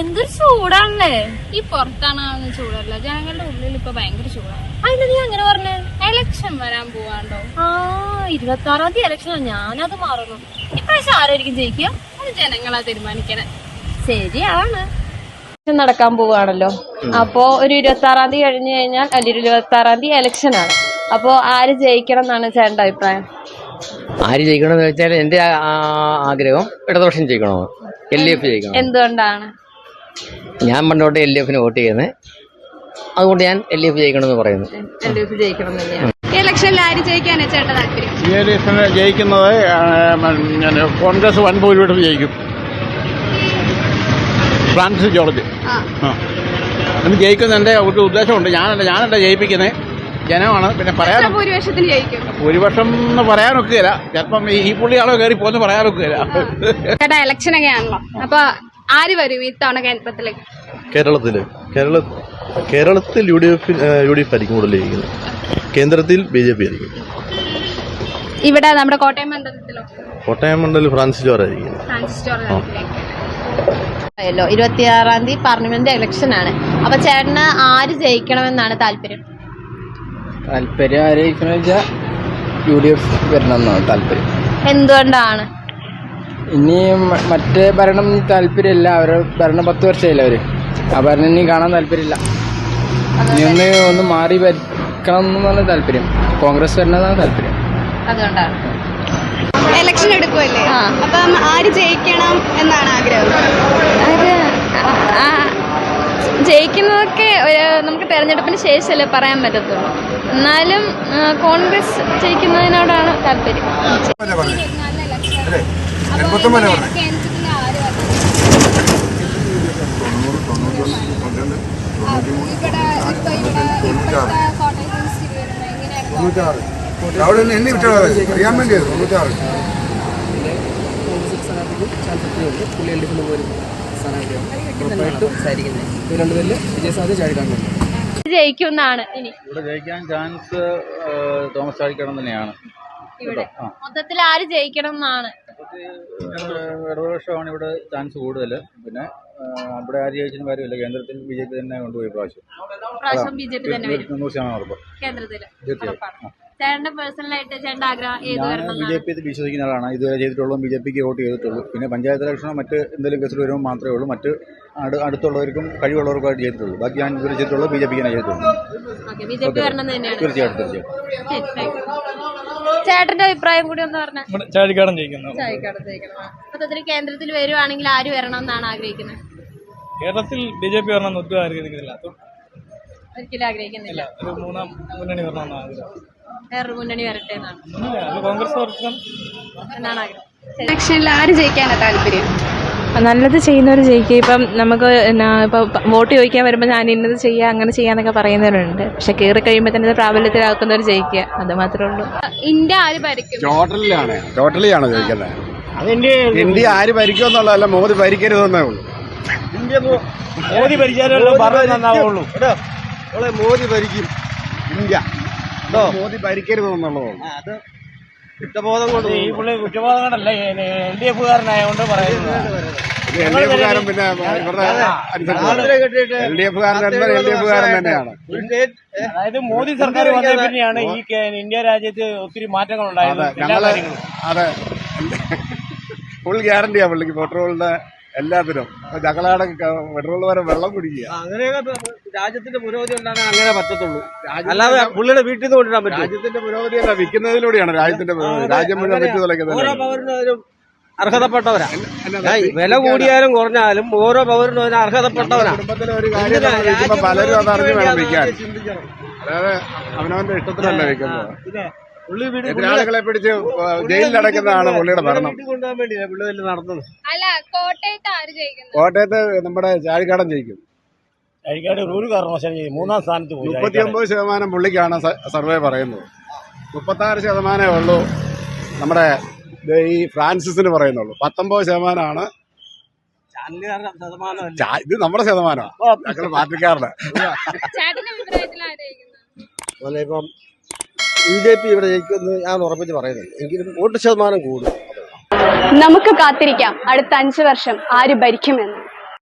എന്തൊരു ചൂടാണല്ലേ? ഈ പുറത്താണ് ചൂടല്ല. ജനങ്ങളുടെ ഉള്ളിൽ ഇപ്പൊ ഭയങ്കര ചൂടാണ് അതിന് നീ അങ്ങനെ പറഞ്ഞേ? എലക്ഷൻ വരാൻ പോവാണ്ടോ? ആ ഇരുപത്തി ആറാം തീയതി ഇലക്ഷനാ ഞാനത് മാറുന്നു. ഇപ്രാവശ്യം ആരായിരിക്കും ജയിക്കുക? അത് ജനങ്ങളാ തീരുമാനിക്കണേ. ശരിയാണ്. നടക്കാൻ പോവാണല്ലോ. അപ്പോ ഒരു ഇരുപത്തി ആറാം തീയതി കഴിഞ്ഞു കഴിഞ്ഞാൽ അല്ലെങ്കിൽ ഇരുപത്തി ആറാം തീയതി ഇലക്ഷൻ ആണ്. അപ്പോ ആര് ജയിക്കണം എന്നാണ് ചേട്ടന്റെ അഭിപ്രായം? ആര് ജയിക്കണമെന്ന് വെച്ചാൽ എന്റെ ആഗ്രഹം ഇടതുപക്ഷം ജയിക്കണോ എൽ ഡി എഫ് ജയിക്കണം. എന്തുകൊണ്ടാണ്? ഞാൻ പണ്ടോട്ട് എൽ ഡി എഫിന് വോട്ട് ചെയ്യുന്നത് അതുകൊണ്ട് ഞാൻ എൽ ഡി എഫ് ജയിക്കണമെന്ന് പറയുന്നു. എൽ ഡി എഫ് ജയിക്കണം തന്നെയാണ് ഇലക്ഷനിൽ ആര് ജയിക്കാനാ ചേട്ടാ താല്പര്യം? എഫിന് ജയിക്കുന്നത് കോൺഗ്രസ് വൻ ഭൂരിപക്ഷം ജയിക്കും. ഫ്രാൻസിസ് ജോർജ്. ആ. ജയിക്കുന്ന എന്റെ ഒരു ഉദ്ദേശമുണ്ട്. ഞാനല്ല ഞാനല്ല ജയിപ്പിക്കുന്നത് ജനമാണ്. പിന്നെ പറയാൻ ഭൂരിപക്ഷം എന്ന് പറയാനൊക്കുകയില്ല. ചിലപ്പം ഈ- പുള്ളിയാളോ കയറി പോകുന്നു പറയാനൊക്കുകയില്ല. ചേട്ടാ ഇലക്ഷൻ ഒക്കെയാണല്ലോ അപ്പൊ ആര് വരും ഇത്തവണ കേന്ദ്രത്തിലേക്ക് കേരളത്തിൽ കേരള കേരളത്തിൽ U D F U D F ആയിരിക്കും കൂടുതൽ ജയിക്കുന്നത്. കേന്ദ്രത്തിൽ ബി ജെ പി ആയിരിക്കും. ഇവിടെ നമ്മുടെ കോട്ടയം മണ്ഡലത്തിലോ? കോട്ടയം മണ്ഡലം ഫ്രാൻസിസ് ജോറായിരിക്കും ഫ്രാൻസിസ് ജോർജ് ആയിരിക്കും. ല്ലോ ഇരുപത്തിയാറാം തീയതി പാർലമെന്റ് ഇലക്ഷൻ ആണ്. അപ്പൊ ചേട്ടന് ആര് ജയിക്കണമെന്നാണ് താല്പര്യം? താല്പര്യം ആരെയിക്കണ വെച്ചാൽ യു ഡി എഫ് വരണമെന്നാണ് താല്പര്യം. എന്തുകൊണ്ടാണ്? ഇനി മറ്റേ ഭരണം താല്പര്യമില്ല. അവർ ഭരണം പത്ത് വർഷമായില്ല അവർ? ആ ഭരണം ഇനി കാണാൻ താല്പര്യമില്ല. ഇനി ഒന്ന് ഒന്ന് മാറി ഭരിക്കണം എന്നാണ് താല്പര്യം. കോൺഗ്രസ് വരണതാണ് താല്പര്യം. അതുകൊണ്ടാണ് ഇലക്ഷൻ എടുക്കുമല്ലേ. അപ്പം ആര് ജയിക്കണം എന്നാണ് ആഗ്രഹം? അത് ആ ജയിക്കുന്നതൊക്കെ ഒരു നമുക്ക് തെരഞ്ഞെടുപ്പിന് ശേഷമല്ലേ പറയാൻ പറ്റത്തുള്ളൂ. എന്നാലും കോൺഗ്രസ് ജയിക്കുന്നതിനോടാണ് താല്പര്യം. എങ്ങനെയാണ് അവിടെ നിന്ന് എണ്ണി വിട്ടാൽ അറിയാൻ വേണ്ടിയത് തൊണ്ണൂറ്റാറ് ജയിക്കുന്നാണ് ഇനി. ഇവിടെ ജയിക്കാൻ ചാൻസ് തോമസ് ചാഴിക്കണം തന്നെയാണ്. ഇവിടെ. മൊത്തത്തിൽ ആര് ജയിക്കണം എന്നാണ് ഇടതുപക്ഷമാണ് ഇവിടെ ചാൻസ് കൂടുതൽ. പിന്നെ ഇവിടെ ആര് ജയിച്ചാലും കാര്യമില്ല. കേന്ദ്രത്തിൽ ബി ജെ പി തന്നെ കൊണ്ടുപോയി പ്രാവശ്യം ബി ജെ പി തന്നെ വരും നൂറ് ശതമാനം ഉറപ്പ്. കേന്ദ്രത്തിൽ തീർച്ചയായും. ഉറപ്പാണ്. ചേട്ടന്റെ പേഴ്സണലായിട്ട് ചേട്ടന്റെ ആഗ്രഹം ഞാൻ ബി ജെ പി വിശ്വസിക്കുന്ന ആളാണ്. ഇതുവരെ ചെയ്തിട്ടുള്ളൂ. ബി ജെ പിക്ക് വോട്ട് ചെയ്തിട്ടുള്ളൂ. പിന്നെ പഞ്ചായത്ത് ഇലക്ഷനോ മറ്റ് എന്തെങ്കിലും കേസിൽ വരുമ്പോൾ മാത്രമേ ഉള്ളൂ. മറ്റ് അടു അടുത്തുള്ളവർക്കും കഴിവുള്ളവർക്കായിട്ട് ചെയ്തിട്ടുള്ളൂ. ബാക്കി ഞാൻ ഇതുവരെ ചെയ്തിട്ടുള്ളൂ. ബി ജെ പിക്ക് ചെയ്തിട്ടുള്ളൂ. എന്ന് തന്നെയാണ്. തീർച്ചയായിട്ടും തീർച്ചയായിട്ടും. ചേട്ടന്റെ അഭിപ്രായം കൂടി ഒന്ന് പറഞ്ഞാൽ ചാഴിക്കാടൻ ജയിക്കുന്നു. ചായക്കാട് ജയിക്കണം. ആ. മൊത്തത്തിൽ കേന്ദ്രത്തിൽ വരുവാണെങ്കിൽ ആര് വരണം എന്നാണ് ആഗ്രഹിക്കുന്നത്? കേരളത്തിൽ ബി ജെ പി വരണം ഒട്ടും ആഗ്രഹിക്കുന്നില്ല. ഒരിക്കലും ആഗ്രഹിക്കുന്നില്ല. ഒരു മൂന്നാം മുന്നണി വരണമെന്ന് ആഗ്രഹം. വേറൊരു മുന്നണി വരട്ടെ എന്നാണ്. ഒന്നുമില്ല, അത് കോൺഗ്രസ് വർഷം എന്നാണ് ആഗ്രഹം. ശരി. ഇലക്ഷനിൽ ആര് ജയിക്കാനാണ് താല്പര്യം? നല്ലത് ചെയ്യുന്നവർ ജയിക്കുക ഇപ്പം നമുക്ക് എന്നാ ഇപ്പം വോട്ട് ചോദിക്കാൻ വരുമ്പോൾ ഞാൻ ഇന്നത് ചെയ്യുക അങ്ങനെ ചെയ്യാന്നൊക്കെ പറയുന്നവരുണ്ട്. പക്ഷെ കയറി കഴിയുമ്പോൾ തന്നെ പ്രാബല്യത്തിലാക്കുന്നവർ ജയിക്കുക. അത് മാത്രമേ ഉള്ളൂ. ഇന്ത്യ ആര് ഭരിക്കും? ടോട്ടലിലാണ്. ടോട്ടലിയാണ് ചോദിക്കുന്നത് ഇന്ത്യ ആര് ഭരിക്കുമെന്നുള്ളതല്ല മോദി ഭരിക്കരുതെന്നേ ഉള്ളൂ. മോദി ഭരിച്ചാലേ ഭരണം നന്നാവുള്ളൂ. മോദി ഭരിക്കും ഇന്ത്യ. മോദി ഭരിക്കരുതെന്നുള്ളതാണ് അത് കുറ്റബോധം കൊണ്ട് ഈ പുള്ളി കുറ്റബോധം കൊണ്ടല്ല എൽ ഡി എഫുകാരനായോണ്ട് പറയുന്നത്. എൽ ഡി പിന്നെ ഇവരുടെ എൽ ഡി എഫുകാരൻ എൽ ഡി അതായത് മോദി സർക്കാർ വന്ന പിന്നെയാണ് ഈ ഇന്ത്യ രാജ്യത്ത് ഒത്തിരി മാറ്റങ്ങൾ ഉണ്ടായത് എല്ലാ ഞങ്ങൾ കാര്യങ്ങളും. അതെ. ഫുൾ ഗ്യാരണ്ടിയാ പുള്ളിക്ക്. പെട്രോളിന്റെ എല്ലാത്തിനും ഞങ്ങളാടെ പെട്രോൾ വരെ വെള്ളം കുടിക്കുക. അങ്ങനെയൊക്കെ രാജ്യത്തിന്റെ പുരോഗതി ഉണ്ടാകാൻ അങ്ങനെ പറ്റത്തുള്ളൂ. അല്ലാതെ പുള്ളിയുടെ വീട്ടിൽ നിന്ന് കൊണ്ടുവരാൻ പറ്റും രാജ്യത്തിന്റെ പുരോഗതി അല്ല വിൽക്കുന്നതിലൂടെയാണ് രാജ്യത്തിന്റെ പുരോഗതി. രാജ്യം മുഴുവൻ വെച്ചു ഓരോ തുളയ്ക്കുന്നത് പൗരനും അതിനും അർഹതപ്പെട്ടവരാ വില കൂടിയാലും കുറഞ്ഞാലും ഓരോ പൗരനും അതിന് അർഹതപ്പെട്ടവരാ. കുടുംബത്തിലെ ഒരു കാര്യം പലരും അതറിഞ്ഞ് വേണം വിൽക്കാൻ. അതായത് അവനവന്റെ ഇഷ്ടത്തിലല്ല വിൽക്കുന്നത്. എതിരാളികളെ പിടിച്ച് ജയിലിലടയ്ക്കുന്നതാണ് പുള്ളിയുടെ ഭരണം. കോട്ടയത്ത് നമ്മുടെ ചാഴിക്കാടൻ ജയിക്കും. കഴിക്കാട് ഒരു കാരണവശാലും മൂന്നാം സ്ഥാനത്ത് പോയി മുപ്പത്തിയൊമ്പത് ശതമാനം പുള്ളിക്കാണ് സർവേ പറയുന്നത്. മുപ്പത്താറ് ശതമാനമേ ഉള്ളൂ നമ്മുടെ ഈ ഫ്രാൻസിസിന് പറയുന്നുള്ളൂ. പത്തൊമ്പത് ശതമാനമാണ് ഇത് നമ്മുടെ ശതമാനമാണ് പാർട്ടിക്കാരുടെ. അതുപോലെ ഇപ്പം ബി ജെ പി ഇവിടെ ജയിക്കുമെന്ന് ഞാൻ ഉറപ്പിച്ച് പറയുന്നുണ്ട്. എങ്കിലും വോട്ട് ശതമാനം കൂടും. നമുക്ക് കാത്തിരിക്കാം. അടുത്ത അഞ്ചു വർഷം ആര് ഭരിക്കുമെന്ന്.